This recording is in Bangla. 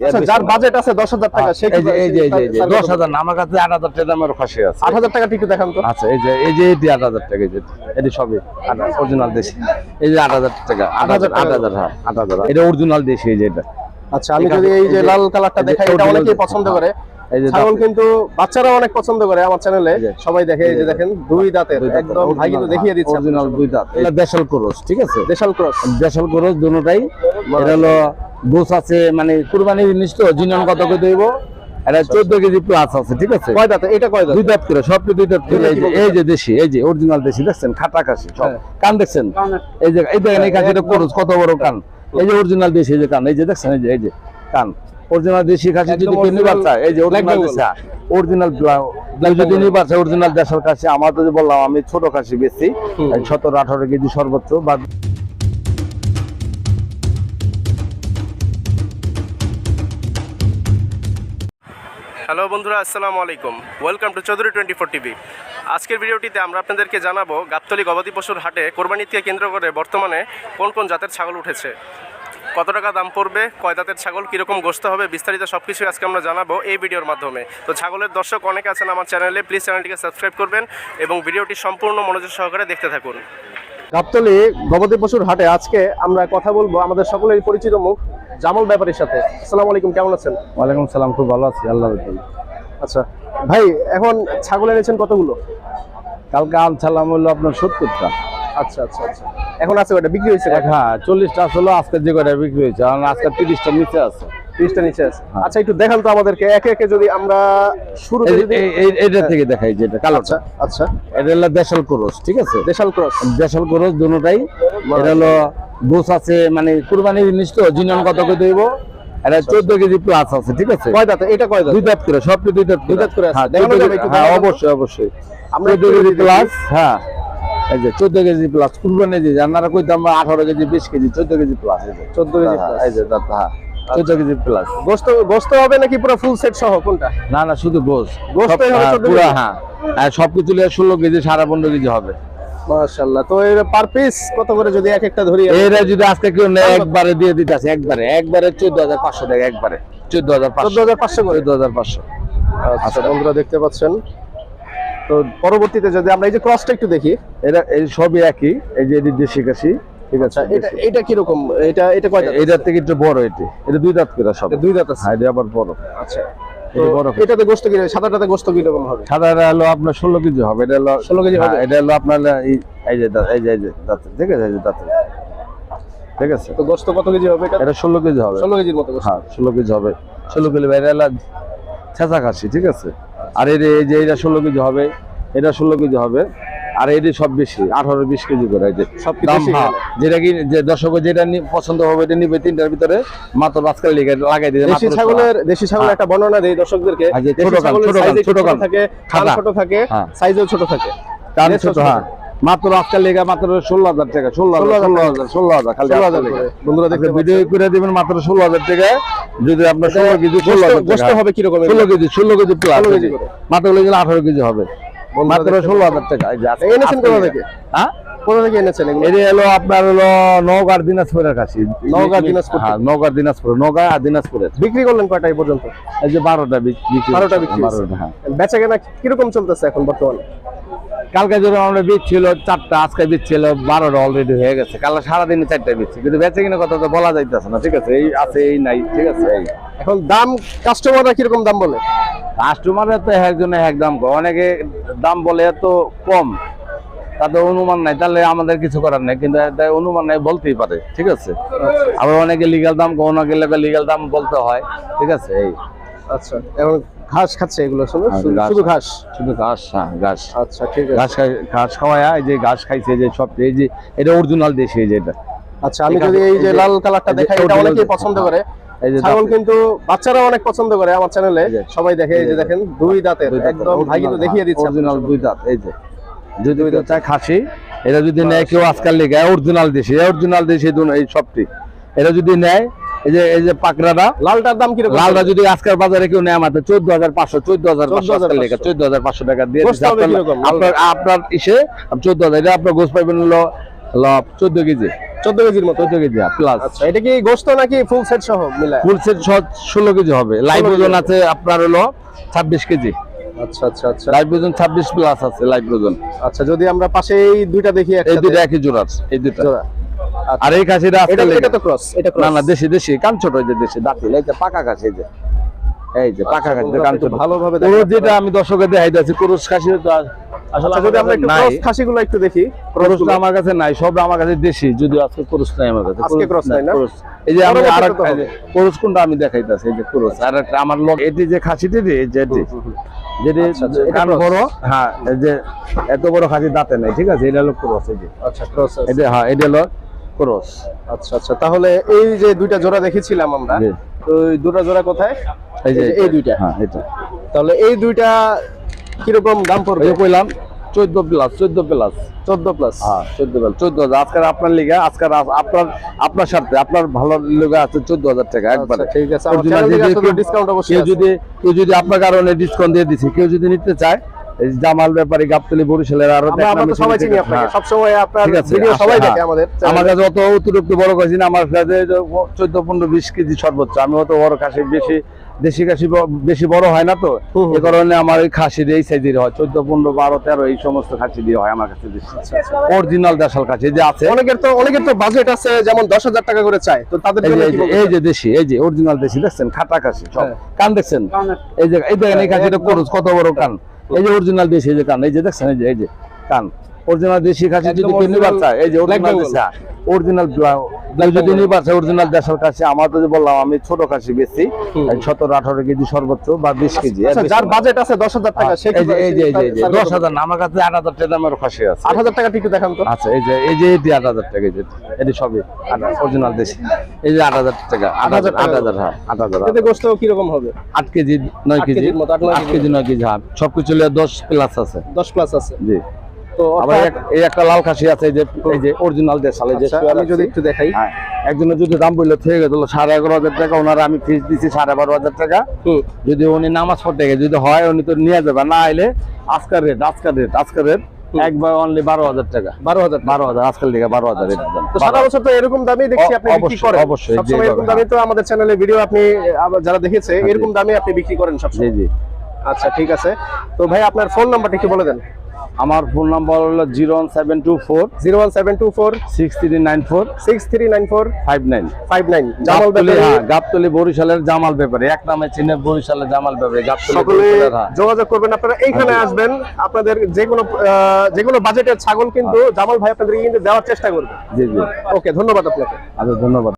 আচ্ছা যার বাজেট আছে দশ হাজার টাকা সে এই যে এই যে এই যে, এই যে দশ হাজার আমার কাছে আট হাজার টাকা দামের খাসি আছে। আট হাজার টাকা একটু দেখান তো। আচ্ছা এই যে এই যে এটি আট হাজার টাকা এই যে এটি সবই অরিজিনাল দেশি। এই যে আট হাজার টাকা আট হাজার আট হাজার হ্যাঁ আট হাজার এটা অরিজিনাল দেশি এই যে এটা। আচ্ছা আমি যদি এই যে লাল কালারটা দেখাই এটা অনেকেই পছন্দ করে। এই যে ছাগল কিন্তু বাচ্চারা অনেক পছন্দ করে আমার চ্যানেলে সবাই দেখে এই যে দেখেন দুই দাঁতের একদম ভাই কিন্তু দেখিয়ে দিচ্ছে। অরিজিনাল দুই দাঁত। এটা দেশাল ক্রস ঠিক আছে? দেশাল ক্রস। দেশাল ক্রস দুটোটাই এটা হলো গোস আছে মানে কুরবানির জিনিস তো জিনিয়ন কত করে দেবো এটা চোদ্দ কেজি প্লাস আছে ঠিক আছে? কয় দাঁতে এটা কয় দাঁত দুই দাঁত করে সবটি দুই দাঁত করে। এই যে কি এই যে দেশি এই যে অরিজিনাল দেশি দেখছেন? খাটা কাশি সব। হ্যাঁ। কান দেখছেন? এই যে এই দেখেন এই কাশিটা করুস কত বড় কান। এই যে অরিজিনাল দেশি এই যে কান এই যে দেখছেন? এই যে এই যে কান। অরিজিনাল দেশি খাসি যদি original চায় এই যে অরিজিনাল যদি অরিজিনাল দেশের কাছে আমার তো বললাম আমি ছোট খাসি বেশি সতেরো আঠারো কেজি সর্বোচ্চ বা হ্যালো বন্ধুরা আসসালামু আলাইকুম। Welcome to Chowdhury twenty four TV আজকের ভিডিওটিতে আমরা আপনাদেরকে জানাব গাবতলী গবাদি পশুর হাটে কোরবানিকে কেন্দ্র করে বর্তমানে কোন কোন জাতের ছাগল উঠেছে। কত টাকা দাম পড়বে কয় জাতের ছাগল কীরকম গোস্ত হবে বিস্তারিত সব কিছুই আজকে আমরা জানাব এই ভিডিওর মাধ্যমে। তো ছাগলের দর্শক অনেক আছেন আমার চ্যানেলে প্লিজ চ্যানেলটিকে সাবস্ক্রাইব করবেন এবং ভিডিওটি সম্পূর্ণ মনোযোগ সহকারে দেখতে থাকুন। গাবতলী গবাদি পশুর হাটে আজকে আমরা কথা বলব আমাদের সকলের পরিচিত মুখ জামাল ব্যাপারীর সাথে। আসসালামু আলাইকুম কেমন আছেন? ওয়ালাইকুম সালাম খুব ভালো আছি আল্লাহ। আচ্ছা ভাই এখন ছাগল এনেছেন কতগুলো? কালকে আনছিলাম হলো আপনার সত্তরটা। আচ্ছা আচ্ছা আচ্ছা। এখন আছে ওটা বিক্রি হয়েছে হ্যাঁ চল্লিশটা আসলে আজকে যে কটা বিক্রি হয়েছে আজকে তিরিশটা নিচে আছে। তিরিশটা নিচে আছে। হ্যাঁ। আচ্ছা একটু দেখান তো আমাদেরকে। একে একে যদি আমরা শুরুতে এই যে- যদি এই- এই- এইটা থেকে দেখাই যেটা কালোটা। আচ্ছা আচ্ছা। এটা হলো দেশাল ক্রস ঠিক আছে? দেশাল ক্রস। দেশাল ক্রস দুটোটাই। এটা হলো গোস আছে মানে কুরবানির জিনিস তো জিনিয়ন কত করে দেবো? এটা চোদ্দ কেজি প্লাস আছে ঠিক আছে? কয় দাঁতে? এটা কয় দাঁত? দুই দাঁত করে সবটি দুই দাঁত দুই দাঁত করে আছে। হ্যাঁ 14 হ্যাঁ? অবশ্যই অবশ্যই। আমরা কেজি প্লাস হ্যাঁ। এই যে চোদ্দ কেজি প্লাস কুরবানি যে আপনারা কইতাম আঠারো কেজি বিশ কেজি চোদ্দ কেজি প্লাস এই যে। 14 কেজি এই যে হ্যাঁ চোদ্দ কেজি প্লাস গোস্ত গোস্ত হবে নাকি পুরো ফুল সেট সহ কোনটা? না না শুধু গোস গোশতই হবে পুরো হ্যাঁ। সবকিছু নিয়ে ষোলো কেজি সাড়ে পনেরো কেজি হবে। মাশাআল্লাহ। তো এর পার পিস কত করে যদি এক একটা ধরি? এরা যদি আজকে কেউ নেয় একবারে দিয়ে দিতে আছে একবারে। একবারে চোদ্দ হাজার পাঁচশো টাকা একবারে। চোদ্দ হাজার চোদ্দ পাঁচশো হাজার পাঁচশো করে? চোদ্দ হাজার পাঁচশো। আচ্ছা বন্ধুরা দেখতে পাচ্ছেন। তো পরবর্তীতে যদি আমরা এই যে ক্রসটা একটু দেখি এটা এই সবই একই এই যে দেশি কাশি ঠিক আছে? আচ্ছা এটা এটা কি রকম এটা এটা কয় দাঁত? এটার থেকে একটু বড় এটি। এটা দুই দাঁত করে সব। দুই দাঁত আছে? হ্যাঁ এটা আবার বড়। আচ্ছা। তো এটা বড় করে। এটাতে গোস্ত কি সাদাটাতে গোস্ত কি রকম হবে? সাদা হলো আপনার ষোলো কেজি হবে। এটা হলো 16 কেজি হবে? হ্যাঁ, এটা হলো আপনার এই- এই যে এই যে এই যে দাঁত ঠিক আছে এই যে দাঁত। ঠিক আছে? তো গোস্ত কত কেজি হবে এটা? এটা ষোলো কেজি হবে। ষোলো কেজির মতো গোস্ত। হ্যাঁ ষোলো কেজি হবে। ষোলো কেজি ছেঁচা খাসি ঠিক আছে? আর এর এই যে এটা ষোলো কেজি হবে এটা ষোলো কেজি হবে আর এটি সব বেশি আঠারো বিশ কেজি করে এই যে সব দাম হ্যাঁ? যেটা কি যে দর্শক যেটা পছন্দ হবে এটা নিবে তিনটার ভিতরে মাত্র আজকাল লিগে লাগাই দিয়ে দেশি ছাগলের দেশি ছাগলের হ্যাঁ। একটা বর্ণনা দেই দর্শকদেরকে দেশি ছোট ছোট। থাকে ছোট থাকে হ্যাঁ। সাইজও ছোট থাকে কান ছোট হ্যাঁ মাত্র আজকাল লিগে মাত্র ষোলো হাজার টাকা ষোলো হাজার ষোলো হাজার ষোলো হাজার খালি 16,000 আজকাল লিগা। করে। বন্ধুরা দেখতে ভিডিও করে দিবেন মাত্র ষোলো হাজার টাকা। যদি আপনার ষোলো কেজি ষোলো হাজার হবে কীরকম ষোলো কেজি ষোলো কেজি প্লাস 16 মাত্র গেলে আঠারো কেজি হবে। মাত্র ষোলো হাজার টাকা। এনেছেন কোথা থেকে? হ্যাঁ? কোথা থেকে এনেছেন এটা হলো আপনার হলো নওগাঁ দিনাজপুরের কাছে। নওগাঁ, দিনাজপুর হ্যাঁ নওগাঁ দিনাজপুর নওগাঁ আর দিনাজপুরের। বিক্রি করলেন কয়টা পর্যন্ত? এই যে বারোটা বিক্রি 12টা বিক্রি বারোটা হ্যাঁ। বেচা কেনা কীরকম চলতেছে এখন বর্তমানে? কালকে যদি আমরা বীজ ছিল চারটা আজকে বীজ ছিল বারোটা অলরেডি হয়ে গেছে। কালকে সারাদিনে চারটা বীজ। কিন্তু বেঁচে কিনা কথা তো বলা যাইতেছে না ঠিক আছে? এই আছে এই নাই ঠিক আছে? এখন দাম কাস্টমাররা কীরকম দাম বলে? কাস্টমারের তো একজনে এক দাম কম অনেকে দাম বলে এত কম। তাদের অনুমান নাই তাহলে আমাদের কিছু করার নেই। কিন্তু অনুমান নাই বলতেই পারে ঠিক আছে? আবার অনেকে লিগাল দাম অনেকে লিগাল দাম বলতে হয় ঠিক আছে? এই। আচ্ছা এখন ঘাস খাচ্ছে এগুলো শুধু হ্যাঁ, ঘাস। শুধু ঘাস? হ্যাঁ ঘাস। আচ্ছা ঠিক আছে। ঘাস ঘাস খাওয়ায় এই যে ঘাস খাইছে যে সব এই যে এটা অরিজিনাল দেশি এই যে এটা। আচ্ছা আমি যদি এই যে লাল কালারটা দেখাই এটা অনেকেই পছন্দ হ্যাঁ। করে। ছাগল কিন্তু বাচ্চারা অনেক পছন্দ করে আমার চ্যানেলে। সবাই দেখে এই যে দেখেন দুই দাঁতের একদম ভাই কিন্তু দেখিয়ে দিচ্ছে। অরিজিনাল। দুই দাঁত এই যে। যদি কেউ চায় খাসি এটা যদি নেয় কেউ আজকাল লেগে অরিজিনাল দেশি অরিজিনাল দেশি দুন- এই সবটি। এটা যদি নেয় এই যে এই যে পাকড়াটা লালটার দাম কীরকম? লালটা যদি আজকের বাজারে কেউ নেয় আমাদের চোদ্দ হাজার পাঁচশো চোদ্দ হাজার পাঁচশো 14,500 আজকাল লেগে চোদ্দ হাজার পাঁচশো টাকা দিয়ে গোস্ত দিচ্ছে। হবে আপনার- আপনার আপনার ইসে চোদ্দ হাজার। এটা আপনার গোস পাইবেন হলো কেজি। চোদ্দ কেজির মতো? চোদ্দ কেজি প্লাস আচ্ছা এটা কি গোস্ত নাকি ফুল সেট সহ মিলায় ফুল সেট ষোলো কেজি হবে। লাইভ ওজন আছে আপনার হলো ছাব্বিশ কেজি। আচ্ছা আচ্ছা আচ্ছা। লাইভ ওজন ছাব্বিশ প্লাস আছে লাইভ ওজন। আচ্ছা যদি আমরা পাশে এই দুইটা দেখি এই। দুটো একই জোড়ার এই দুটো জোড়া। আচ্ছা। আর এই খাসিটা এটা এটা তো ক্রস এটা না ক্রস না দেশি দেশি কান ছোট এই যে দেশি দাঁতিল এই যে পাকা খাসি এই যে। এই যে পাকা খাসি কান ছোট। ভালোভাবে পুরো যেটা আমি দেখাই খাসি তো আসলে আচ্ছা যদি আমরা একটু ক্রস খাসিগুলো একটু দেখি কুরুশটা আমার কাছে নাই সব আমার কাছে দেশি যদি আজকে কুরুশ নাই আমার কাছে। আজকে cross নাই না? এই যে আমি আর তো কোনটা আমি দেখাইতাছি এই যে কুরুশ। আর একটা আমার লোক এটি যে খাসিটি রে এই যেটি আচ্ছা, আচ্ছা, এটা কান বড় হ্যাঁ যে এত বড় খাসি দাঁতে নাই ঠিক আছে? এটা হলো ক্রস এই যে। আচ্ছা ক্রস হ্যাঁ এটা হলো ক্রস। আচ্ছা আচ্ছা তাহলে এই যে দুইটা জোড়া দেখেছিলাম আমরা তো দুটো জোড়া কোথায়? এই যে এই দুইটা। হ্যাঁ এটা। তাহলে এই দুইটা কীরকম দাম পড়বে? কইলাম চোদ্দ প্লাস চোদ্দ প্লাস চোদ্দ প্লাস হ্যাঁ চোদ্দ প্লাস চোদ্দ হাজার। আজকাল আপনার লিগে আজকাল আপনার আপনার সাথে আপনার ভালো লিগে আছে চোদ্দ হাজার টাকা একবারে। আচ্ছা, ঠিক আছে। কেউ- যদি কেউ যদি আপনার কারণে ডিসকাউন্ট দিয়ে দিছে কেউ যদি নিতে চায় জামাল ব্যাপারী গাবতলি বরিশালের আরও সবাই চিনি আপনাকে। হ্যাঁ। সব সময় আপনার ভিডিও সবাই হ্যাঁ। দেখে আমাদের আমার কাছে অত অতিরিক্ত বড় না আমার কাছে কেজি সর্বোচ্চ। আমি অত বড় খাসি বেশি দেশি খাসি বেশি বড় হয় না তো। হুম। কারণে আমার এই খাসির এই সাইজের হয়। চোদ্দ পনেরো বারো তেরো এই সমস্ত খাসি দিয়ে হয় আমার কাছে অরিজিনাল দেশাল খাসি যে আছে। অনেকের তো অনেকের তো বাজেট আছে যেমন দশ হাজার টাকা করে চায়। তো তাদের এই যে দেশি এই যে অরিজিনাল দেশি দেখছেন? খাটা খাসি সব। হ্যাঁ। কান দেখছেন? এই যে এই দেখেন এই খাসিটা। করুস কত বড় কান। এই যে অরিজিনাল দেশি এই যে কান এই যে দেখছেন এই যে কান। অরিজিনাল দেশি খাসি যদি কেউ নিবার চায় এই যে অরিজিনাল। দেশি অরিজিনাল যদি নিবার চায় অরিজিনাল দেশের খাসি আমার তো বললাম আমি ছোট খাসি বেশি সতেরো আঠারো কেজি সর্বোচ্চ বা বিশ কেজি এর আচ্ছা, যার বাজেট আছে দশ হাজার টাকা এই যে এই যে এই যে দশ হাজার না আমার কাছে আট হাজার টাকা দামের খাসি আছে। আট হাজার টাকা একটু দেখান তো। আচ্ছা এই যে এই যে এটি আট হাজার টাকা এটি সবই অরিজিনাল দেশি এই যে আট হাজার টাকা আট হাজার আট হাজার হ্যাঁ আট হাজার এতে গোস্ত কীরকম হবে? আট কেজি নয় কেজি মতো, আট কেজি নয় কেজি হ্যাঁ সবকিছু দশ প্লাস আছে। দশ প্লাস আছে। জি। তো আবার এই একটা লাল খাসি আছে যে এই যে অরিজিনাল দেশাল এই যে আচ্ছা, আমি যদি একটু দেখাই। হ্যাঁ একজনের যদি দাম বলল থেকে গেল সাড়ে এগারো হাজার টাকা ওনারা আমি ফিস দিচ্ছি সাড়ে বারো হাজার টাকা। যদি উনি নামাজ পড়তে গেছে যদি হয় উনি তো নিয়ে যাবে না আইলে আজকার রেট আজকার রেট আজকার রেট একবার অনলি বারো হাজার টাকা। বারো হাজার বারো হাজার আজকাল দিকে বারো হাজার তো সারা বছর তো এরকম দামই দেখছি আপনি বিক্রি অবশ্যই, করেন। অবশ্যই, এরকম হ্যাঁ। দামে তো আমাদের চ্যানেলে ভিডিও আপনি যারা দেখেছে এরকম দামে আপনি বিক্রি করেন জি সবসময়। জি আচ্ছা ঠিক আছে। তো ভাই আপনার ফোন নাম্বারটা একটু বলে দেন। আমার ফোন নাম্বার হলো zero one seven two four zero one seven two four six three nine four six three nine four five nine five nine Jamal হ্যাঁ গাবতলি বরিশালের জামাল ব্যাপারে। এক নামে চিনে বরিশালের জামাল ব্যাপারে গাবতলি হ্যাঁ। যোগাযোগ করবেন আপনারা এইখানে আসবেন। আপনাদের যে কোনো যে কোনো বাজেটের ছাগল কিন্তু জামাল ভাই আপনাদেরকে কিন্তু দেওয়ার চেষ্টা করবে। জি জি। ওকে ধন্যবাদ আপনাকে। আচ্ছা ধন্যবাদ।